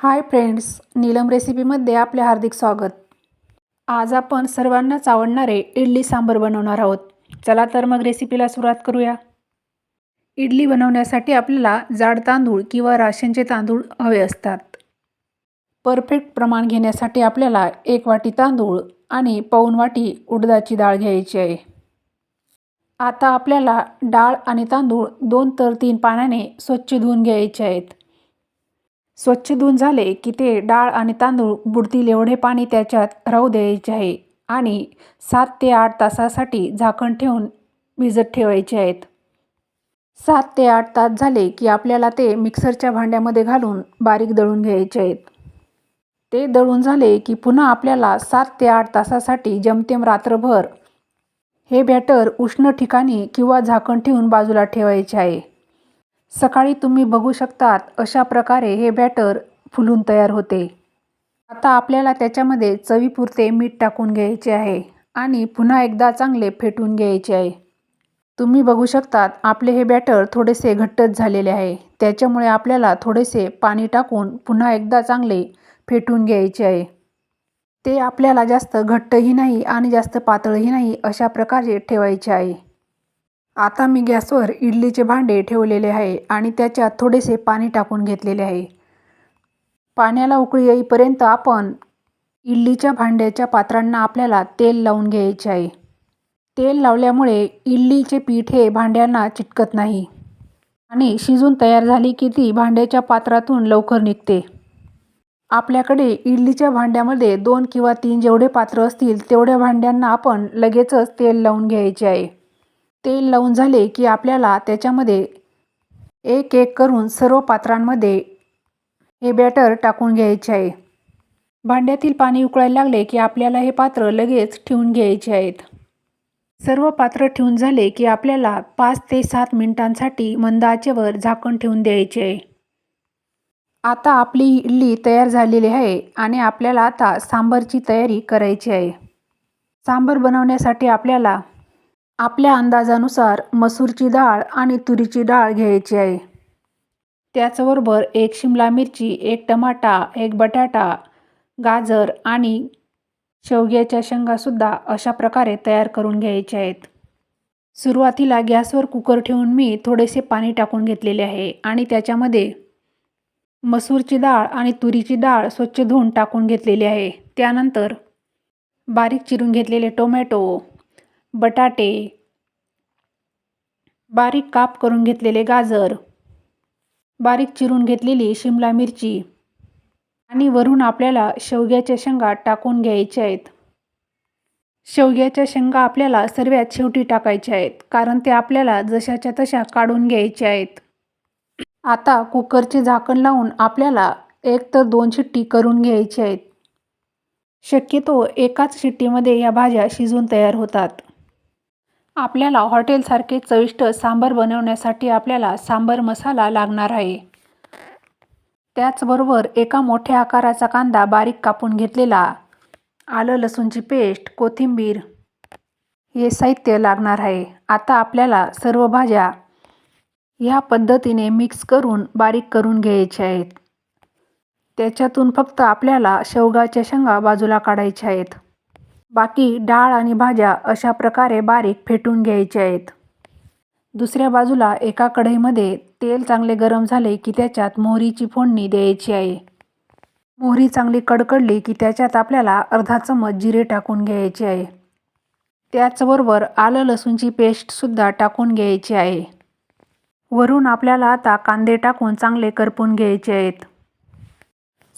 Hi friends Neelam रेसिपीमध्ये आपले हार्दिक स्वागत. आज आपण सर्वांनाच आवडणारे इडली सांबर बनवणार आहोत. चला तर मग रेसिपीला सुरुवात करूया. इडली बनवण्यासाठी आपल्याला जाड तांदूळ किंवा राशनचे तांदूळ हवे असतात. परफेक्ट प्रमाण घेण्यासाठी आपल्याला एक वाटी तांदूळ आणि पाऊन वाटी उडदाची डाळ घ्यायची आहे. आता आपल्याला डाळ आणि तांदूळ दोन तर तीन पाण्याने स्वच्छ धुवून घ्यायचे आहेत. स्वच्छ धुवून झाले की ते डाळ आणि तांदूळ बुडतील एवढे पाणी त्याच्यात राहू द्यायचे आहे आणि सात ते आठ तासासाठी झाकण ठेवून भिजत ठेवायचे आहेत. सात ते आठ तास झाले की आपल्याला ते मिक्सरच्या भांड्यामध्ये घालून बारीक दळून घ्यायचे आहेत. ते दळून झाले की पुन्हा आपल्याला सात ते आठ तासासाठी जमतेम रात्रभर हे बॅटर उष्ण ठिकाणी किंवा झाकण ठेवून बाजूला ठेवायचे आहे. सकाळी तुम्ही बघू शकतात अशा प्रकारे हे बॅटर फुलून तयार होते. आता आपल्याला त्याच्यामध्ये चवीपुरते मीठ टाकून घ्यायचे आहे आणि पुन्हा एकदा चांगले फेटून घ्यायचे आहे. तुम्ही बघू शकतात आपले हे बॅटर थोडेसे घट्टच झालेले आहे. त्याच्यामुळे आपल्याला थोडेसे पाणी टाकून पुन्हा एकदा चांगले फेटून घ्यायचे आहे. ते आपल्याला जास्त घट्टही नाही आणि जास्त पातळही नाही अशा प्रकारे ठेवायचे आहे. आता मी गॅसवर इडलीचे भांडे ठेवलेले आहे आणि त्याच्यात थोडेसे पाणी टाकून घेतलेले आहे. पाण्याला उकळी येईपर्यंत आपण इडलीच्या भांड्याच्या पात्रांना आपल्याला तेल लावून घ्यायचे आहे. तेल लावल्यामुळे इडलीचे पीठ हे भांड्यांना चिटकत नाही आणि शिजून तयार झाली की ती भांड्याच्या पात्रातून लवकर निघते. आपल्याकडे इडलीच्या भांड्यामध्ये दोन किंवा तीन जेवढे पात्र असतील तेवढ्या भांड्यांना आपण लगेचच तेल लावून घ्यायचे आहे. तेल लावून झाले की आपल्याला त्याच्यामध्ये एक एक करून सर्व पात्रांमध्ये हे बॅटर टाकून घ्यायचे आहे. भांड्यातील पाणी उकळायला लागले की आपल्याला हे पात्र लगेच ठेवून घ्यायचे आहेत. सर्व पात्र ठेवून झाले की आपल्याला पाच ते सात मिनिटांसाठी मंद आचेवर झाकण ठेवून द्यायचे आहे. आता आपली इडली तयार झालेली आहे आणि आपल्याला आता सांबरची तयारी करायची आहे. सांबर बनवण्यासाठी आपल्याला आपल्या अंदाजानुसार मसूरची डाळ आणि तुरीची डाळ घ्यायची आहे. त्याचबरोबर एक शिमला मिरची एक टमाटा एक बटाटा गाजर आणि शेवग्याच्या शेंगासुद्धा अशा प्रकारे तयार करून घ्यायचे आहेत. सुरुवातीला गॅसवर कुकर ठेवून मी थोडेसे पाणी टाकून घेतलेले आहे आणि त्याच्यामध्ये मसूरची डाळ आणि तुरीची डाळ स्वच्छ धुवून टाकून घेतलेली आहे. त्यानंतर बारीक चिरून घेतलेले टोमॅटो बटाटे. बारीक काप करून घेतलेले गाजर. बारीक चिरून घेतलेली शिमला मिरची. आणि वरून आपल्याला शेवग्याच्या शेंगा टाकून घ्यायच्या आहेत. शेवग्याच्या शेंगा आपल्याला सर्वात शेवटी टाकायच्या आहेत कारण ते आपल्याला जशाच्या तशा काढून घ्यायच्या आहेत. आता कुकरचे झाकण लावून आपल्याला एक तर दोन शिट्टी करून घ्यायची आहेत. शक्यतो एकाच शिट्टीमध्ये या भाज्या शिजून तयार होतात. आपल्याला हॉटेलसारखे चविष्ट सांबर बनवण्यासाठी आपल्याला सांबर मसाला लागणार आहे. त्याचबरोबर एका मोठ्या आकाराचा कांदा बारीक कापून घेतलेला आलं लसूणची पेस्ट कोथिंबीर हे साहित्य लागणार आहे. आता आपल्याला सर्व भाज्या ह्या पद्धतीने मिक्स करून बारीक करून घ्यायच्या आहेत. त्याच्यातून फक्त आपल्याला शेवगाच्या शेंगा बाजूला काढायच्या आहेत. बाकी डाळ आणि भाज्या अशा प्रकारे बारीक फेटून घ्यायच्या आहेत. दुसऱ्या बाजूला एका कढईमध्ये तेल चांगले गरम झाले की त्याच्यात मोहरीची फोडणी द्यायची आहे. मोहरी चांगली कडकडली की त्याच्यात आपल्याला अर्धा चमच जिरे टाकून घ्यायचे आहे. त्याचबरोबर आलं लसूणची पेस्टसुद्धा टाकून घ्यायची आहे. वरून आपल्याला आता कांदे टाकून चांगले करपून घ्यायचे आहेत.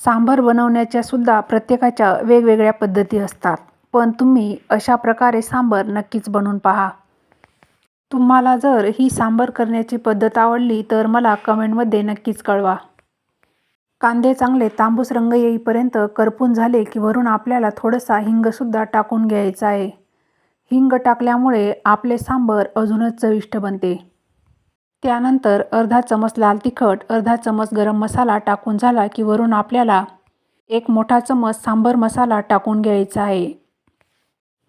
सांबार बनवण्याच्यासुद्धा प्रत्येकाच्या वेगवेगळ्या पद्धती असतात. पण तुम्ही अशा प्रकारे सांबर नक्कीच बनवून पहा. तुम्हाला जर ही सांबर करण्याची पद्धत आवडली तर मला कमेंटमध्ये नक्कीच कळवा. कांदे चांगले तांबूस रंग येईपर्यंत करपून झाले की वरून आपल्याला थोडासा हिंगसुद्धा टाकून घ्यायचा आहे. हिंग टाकल्यामुळे आपले सांबर अजूनच चविष्ट बनते. त्यानंतर अर्धा चमच लाल तिखट अर्धा चमच गरम मसाला टाकून झाला की वरून आपल्याला एक मोठा चमच सांबर मसाला टाकून घ्यायचा आहे.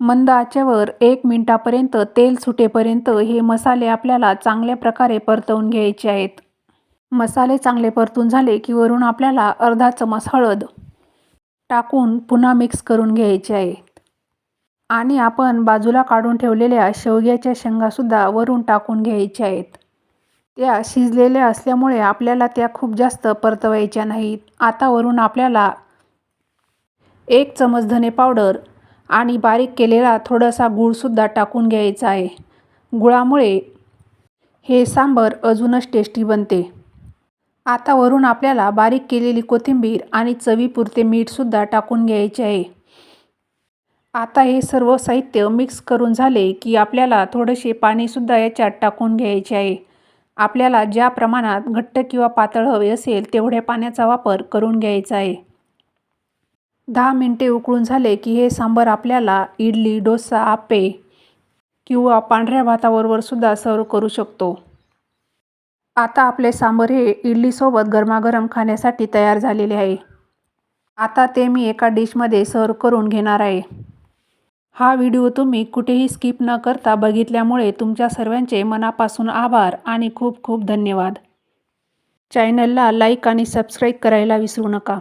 मंद आचेवर एक मिनटापर्यंत तेल सुटेपर्यंत हे मसाले आपल्याला चांगल्या प्रकारे परतवून घ्यायचे आहेत. मसाले चांगले परतून झाले की वरून आपल्याला अर्धा चमच हळद टाकून पुन्हा मिक्स करून घ्यायचे आहे. आणि आपण बाजूला काढून ठेवलेल्या शेवग्याच्या शेंगासुद्धा वरून टाकून घ्यायच्या आहेत. त्या शिजलेल्या असल्यामुळे आपल्याला त्या खूप जास्त परतवायच्या नाहीत. आता वरून आपल्याला एक चमच धने पावडर आणि बारीक केलेला थोडासा गूळसुद्धा टाकून घ्यायचा आहे. गुळामुळे हे सांबर अजूनच टेस्टी बनते. आता वरून आपल्याला बारीक केलेली कोथिंबीर आणि चवीपुरते मीठसुद्धा टाकून घ्यायचे आहे. आता हे सर्व साहित्य मिक्स करून झाले की आपल्याला थोडेसे पाणीसुद्धा याच्यात टाकून घ्यायचे आहे. आपल्याला ज्या प्रमाणात घट्ट किंवा पातळ हवे असेल तेवढ्या पाण्याचा वापर करून घ्यायचा आहे. दहा मिनटे उकळून झाले की हे सांबार आपल्याला इडली डोसा आप्पे किंवा पांढऱ्या भाताबरोबर सुद्धा सर्व करू शकतो. आता आपले सांबर हे इडलीसोबत गरमागरम खाण्यासाठी तयार झालेले आहे. आता ते मी एका डिशमध्ये सर्व करून घेणार आहे. हा व्हिडिओ तुम्ही कुठेही स्किप न करता बघितल्यामुळे तुमच्या सर्वांचे मनापासून आभार आणि खूप खूप धन्यवाद. चॅनलला लाईक आणि सबस्क्राईब करायला विसरू नका.